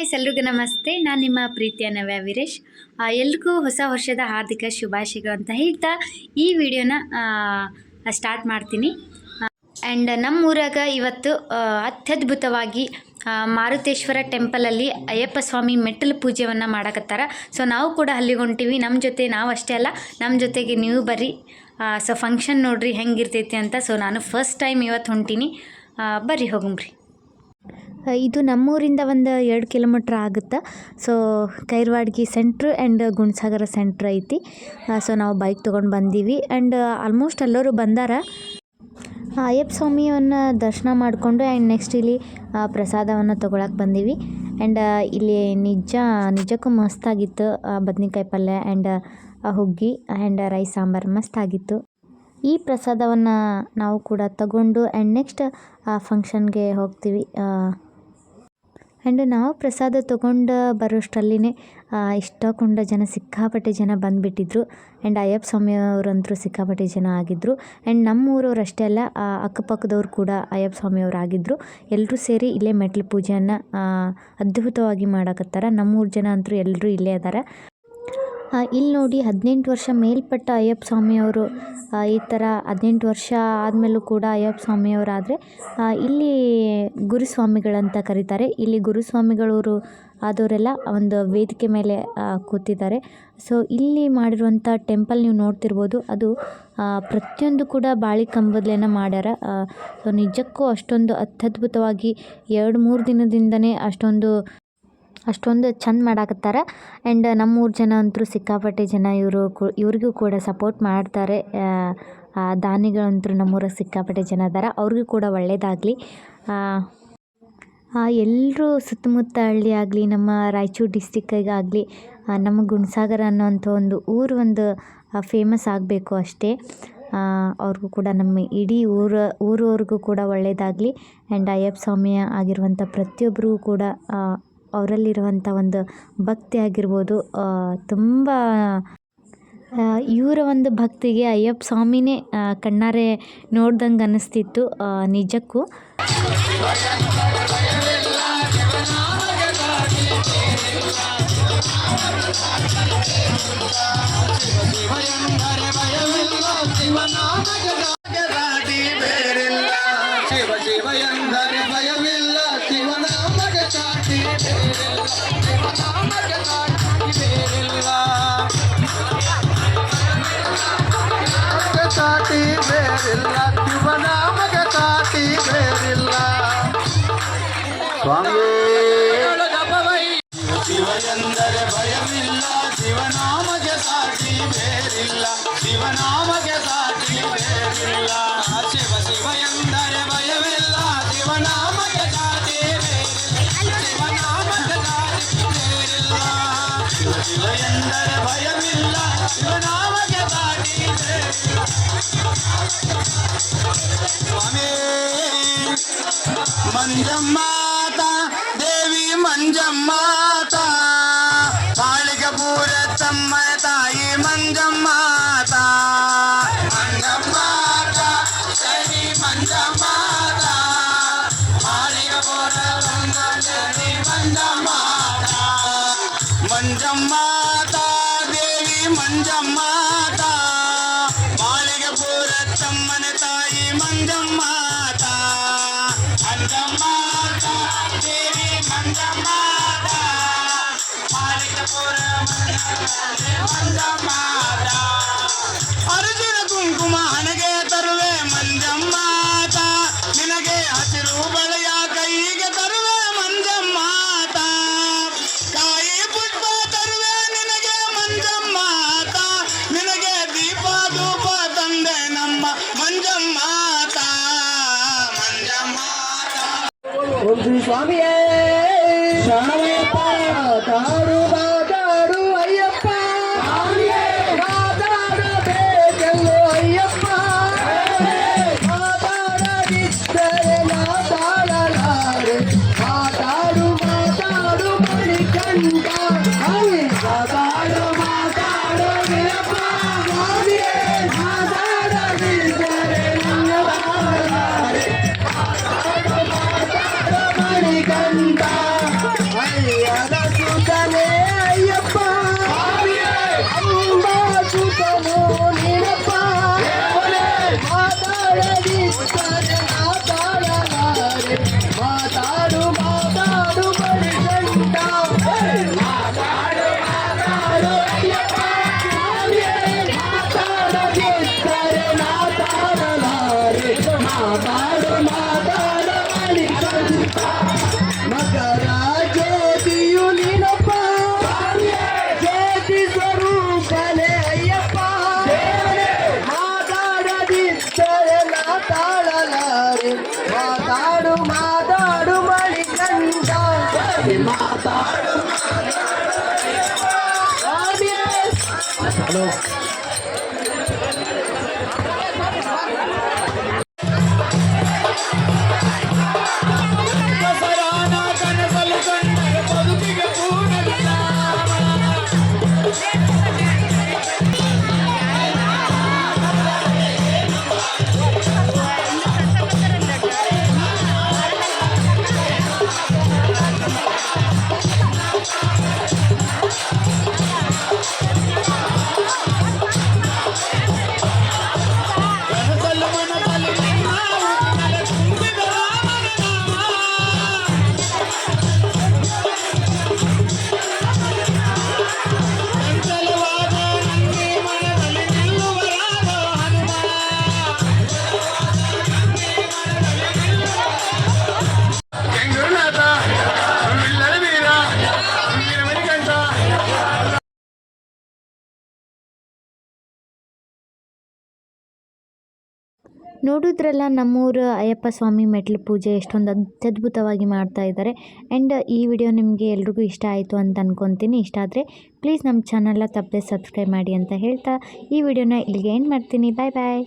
Guys ಎಲ್ರಿಗೂ ನಮಸ್ತೆ. ನಾನು ನಿಮ್ಮ ಪ್ರೀತಿಯ ನವ್ಯ ವೀರೇಶ್. ಎಲ್ರಿಗೂ ಹೊಸ ವರ್ಷದ ಹಾರ್ದಿಕ ಶುಭಾಶಯಗಳು ಅಂತ ಹೇಳ್ತಾ ಈ ವಿಡಿಯೋನ ಸ್ಟಾರ್ಟ್ ಮಾಡ್ತೀನಿ. ಆ್ಯಂಡ್ ನಮ್ಮೂರಾಗ ಇವತ್ತು ಅತ್ಯದ್ಭುತವಾಗಿ ಮಾರುತೇಶ್ವರ ಟೆಂಪಲಲ್ಲಿ ಅಯ್ಯಪ್ಪ ಸ್ವಾಮಿ ಮೆಟ್ಟಲು ಪೂಜೆಯನ್ನು ಮಾಡಕತ್ತಾರ. ಸೊ ನಾವು ಕೂಡ ಅಲ್ಲಿಗೆ ಹೊಂಟೀವಿ. ನಮ್ಮ ಜೊತೆ ನಾವು ಅಷ್ಟೇ ಅಲ್ಲ. ನಮ್ಮ ಜೊತೆಗೆ ನೀವು ಬರ್ರಿ. ಸೊ ಫಂಕ್ಷನ್ ನೋಡ್ರಿ ಹೆಂಗಿರ್ತೈತಿ ಅಂತ. ಸೊ ನಾನು ಫಸ್ಟ್ ಟೈಮ್ ಇವತ್ತು ಹೊಂಟೀನಿ. ಬರ್ರಿ ಹೋಗಂಬ್ರಿ ಇದು ನಮ್ಮೂರಿಂದ ಒಂದು ಎರಡು ಕಿಲೋಮೀಟ್ರ್ ಆಗುತ್ತೆ? So Kairwadgi centre and Gunasagar centre ಐತಿ. ಸೊ ನಾವು ಬೈಕ್ ತೊಗೊಂಡು ಬಂದೀವಿ. ಆ್ಯಂಡ್ ಆಲ್ಮೋಸ್ಟ್ ಎಲ್ಲರೂ ಬಂದಾರ. ಆ, ಅಯ್ಯಪ್ಪ ಸ್ವಾಮಿಯನ್ನು ದರ್ಶನ ಮಾಡಿಕೊಂಡು ಆ್ಯಂಡ್ ನೆಕ್ಸ್ಟ್ ಇಲ್ಲಿ ಆ, ಪ್ರಸಾದವನ್ನು ತೊಗೊಳಕ್ಕೆ ಬಂದೀವಿ. ಆ್ಯಂಡ್ ಇಲ್ಲಿ ನಿಜ ನಿಜಕ್ಕೂ ಮಸ್ತಾಗಿತ್ತು ಬದ್ನಿಕಾಯಿ ಪಲ್ಯ ಆ್ಯಂಡ್ ಹುಗ್ಗಿ ಆ್ಯಂಡ್ ರೈಸ್ ಸಾಂಬಾರು ಮಸ್ತಾಗಿತ್ತು ಈ ಪ್ರಸಾದವನ್ನು ನಾವು ಕೂಡ ತಗೊಂಡು ಆ್ಯಂಡ್ ನೆಕ್ಸ್ಟ್ ಫಂಕ್ಷನ್ಗೆ ಹೋಗ್ತೀವಿ. ಆ್ಯಂಡ್ ನಾವು ಪ್ರಸಾದ ತೊಗೊಂಡು ಬರೋಷ್ಟರಲ್ಲಿನೇ ಇಷ್ಟಕೊಂಡ ಜನ ಸಿಕ್ಕಾಪಟ್ಟೆ ಜನ ಬಂದುಬಿಟ್ಟಿದ್ರು. ಆ್ಯಂಡ್ ಅಯ್ಯಪ್ಪ ಸ್ವಾಮಿಯವರಂತರೂ ಸಿಕ್ಕಾಪಟ್ಟೆ ಜನ ಆಗಿದ್ದರು ಆ್ಯಂಡ್ ನಮ್ಮ ಊರವ್ರು ಅಷ್ಟೇ ಅಲ್ಲ ಅಕ್ಕಪಕ್ಕದವ್ರು ಕೂಡ ಅಯ್ಯಪ್ಪ ಸ್ವಾಮಿಯವ್ರು ಆಗಿದ್ದರು ಎಲ್ಲರೂ ಸೇರಿ ಇಲ್ಲೇ ಮೆಟ್ಲು ಪೂಜೆಯನ್ನು ಅದ್ಭುತವಾಗಿ ಮಾಡಕತ್ತಾರ. ನಮ್ಮೂರು ಜನ ಅಂತೂ ಎಲ್ಲರೂ ಇಲ್ಲೇ ಅದಾರ. ಇಲ್ಲಿ ನೋಡಿ ಹದಿನೆಂಟು ವರ್ಷ ಮೇಲ್ಪಟ್ಟ ಅಯ್ಯಪ್ಪ ಸ್ವಾಮಿಯವರು ಈ ಥರ ಹದಿನೆಂಟು ವರ್ಷ ಆದಮೇಲೂ ಕೂಡ ಅಯ್ಯಪ್ಪ ಸ್ವಾಮಿಯವರಾದರೆ ಇಲ್ಲಿ ಗುರುಸ್ವಾಮಿಗಳಂತ ಕರೀತಾರೆ. ಇಲ್ಲಿ ಗುರುಸ್ವಾಮಿಗಳವರು ಆದವರೆಲ್ಲ ಒಂದು ವೇದಿಕೆ ಮೇಲೆ ಕೂತಿದ್ದಾರೆ. ಸೊ ಇಲ್ಲಿ ಮಾಡಿರುವಂಥ ಟೆಂಪಲ್ ನೀವು ನೋಡ್ತಿರ್ಬೋದು, ಅದು ಪ್ರತಿಯೊಂದು ಕೂಡ ಬಾಳಿ ಕಂಬದಲೇನ ಮಾಡ್ಯಾರ. ಸೊ ನಿಜಕ್ಕೂ ಅಷ್ಟೊಂದು ಅತ್ಯದ್ಭುತವಾಗಿ ಎರಡು ಮೂರು ದಿನದಿಂದನೇ ಅಷ್ಟೊಂದು ಅಷ್ಟೊಂದು ಚಂದ ಮಾಡಾಕತ್ತಾರ. ಆ್ಯಂಡ್ ನಮ್ಮೂರ ಜನ ಅಂತೂ ಸಿಕ್ಕಾಪಟ್ಟೆ ಜನ ಇವರು ಕು, ಇವ್ರಿಗೂ ಕೂಡ ಸಪೋರ್ಟ್ ಮಾಡ್ತಾರೆ. ದಾನಿಗಳಂತೂ ನಮ್ಮೂರಾಗ ಸಿಕ್ಕಾಪಟ್ಟೆ ಜನ ಅದಾರ ಅವ್ರಿಗೂ ಕೂಡ ಒಳ್ಳೆಯದಾಗಲಿ ಎಲ್ಲರೂ ಸುತ್ತಮುತ್ತ ಹಳ್ಳಿ ಆಗಲಿ, ನಮ್ಮ ರಾಯಚೂರು ಡಿಸ್ಟಿಕ್ಕಿಗಾಗಲಿ ನಮ್ಮ ಗುಣಸಾಗರ ಅನ್ನೋಂಥ ಒಂದು ಊರು ಒಂದು ಫೇಮಸ್ ಆಗಬೇಕು ಅಷ್ಟೇ. ಅವ್ರಿಗೂ ಕೂಡ ನಮ್ಮ ಇಡೀ ಊರ, ಊರವ್ರಿಗೂ ಕೂಡ ಒಳ್ಳೆಯದಾಗಲಿ ಆ್ಯಂಡ್ ಅಯ್ಯಪ್ಪ ಸ್ವಾಮಿಯ ಆಗಿರುವಂಥ ಪ್ರತಿಯೊಬ್ಬರಿಗೂ ಕೂಡ ಅವರಲ್ಲಿರುವಂಥ ಒಂದು ಭಕ್ತಿ ಆಗಿರ್ಬೋದು ತುಂಬ ಇವರ ಒಂದು ಭಕ್ತಿಗೆ ಅಯ್ಯಪ್ಪ ಸ್ವಾಮಿನೇ ಕಣ್ಣಾರೆ ನೋಡ್ದಂಗೆ ಅನ್ನಿಸ್ತಿತ್ತು ನಿಜಕ್ಕೂ. ಸಾಟಿ ಬೇರಿಲ್ಲ ಶಿವನಾಮಗೆ ಸಾಟಿ ಬೇರಿಲ್ಲ ಸ್ವಾಮಿ ಶಿವ ಎಂದರೆ ಭಯವಿಲ್ಲ ಶಿವನಾಮಗೆ ಸಾಟಿ ಬೇರಿಲ್ಲ ಶಿವನಾಮಗೆ ಸಾಟಿ ಬೇರಿಲ್ಲ ಶಿವ ಶಿವ ಎಂದರೆ ಭಯವಿಲ್ಲ ಶಿವನಾಮಗೆ ಸಾಟಿ ಬೇರಿಲ್ಲ ಶಿವನಾಮಗೆ ಸಾಟಿ ಬೇರಿಲ್ಲ ಶಿವ ಶಿವ ಎಂದರೆ ಭಯವಿಲ್ಲ ಶಿವನಾಮಗೆ ಸಾಟಿ ಬೇರಿಲ್ಲ ಸ್ವಾಮಿ ಮಂಜಮ್ಮಾತ ದೇವಿ ಮಂಜಮ್ಮಾತ ಮಾಳಿಗೆ ಪೂರ ತಮ್ಮ ತಾಯಿ ಮಂಜಮ್ಮಾತ ಮಂಜಮ್ಮಾತ ದೇವಿ ಮಂಜಮ್ಮಾತ ಮಾಳಿಗೆ ಪೂರ ತಮ್ಮ ದೇವಿ ಮಂಜಮ್ಮಾತ ಮಂಜಮ್ಮಾತ ದೇವಿ ಮಂಜಮ್ಮಾತ ತಾಯಿ ಮಂಜಮ್ಮಾತ ಮಂಜಮ್ಮಾತ ದೇವಿ ಮಂಜಮ್ಮಾತ ಮಾಳಿಗೆ ಪೂರ ಮಂಜಮ್ಮಾತ ಅರ್ಜುನ ಕುಂಕುಮ ಹಣಗೆ ತರುವೆ ಮಂಜಮ್ಮಾತ ನಿನಗೆ ಹಸಿರು ಬಳೆಯ ಕೈಗೆ ತರುವೆ ಮಂಜಮ್ಮಾತ સ્વામી શરણયપ્પા તારું Thank you. ভালো। ನೋಡಿದ್ರಲ್ಲ ನಮ್ಮೂರು ಅಯ್ಯಪ್ಪ ಸ್ವಾಮಿ ಮೆಟ್ಲು ಪೂಜೆ ಎಷ್ಟೊಂದು ಅತ್ಯದ್ಭುತವಾಗಿ ಮಾಡ್ತಾ ಇದ್ದಾರೆ ಆ್ಯಂಡ್ ಈ ವಿಡಿಯೋ ನಿಮಗೆ ಎಲ್ರಿಗೂ ಇಷ್ಟ ಆಯಿತು ಅಂತ ಅಂದ್ಕೊತೀನಿ ಇಷ್ಟ ಆದರೆ ಪ್ಲೀಸ್ ನಮ್ಮ ಚಾನಲ್ನ ತಪ್ಪದೆ ಸಬ್ಸ್ಕ್ರೈಬ್ ಮಾಡಿ ಅಂತ ಹೇಳ್ತಾ ಈ ವಿಡಿಯೋನ ಇಲ್ಲಿಗೆ ಏನು ಮಾಡ್ತೀನಿ. ಬಾಯ್ ಬಾಯ್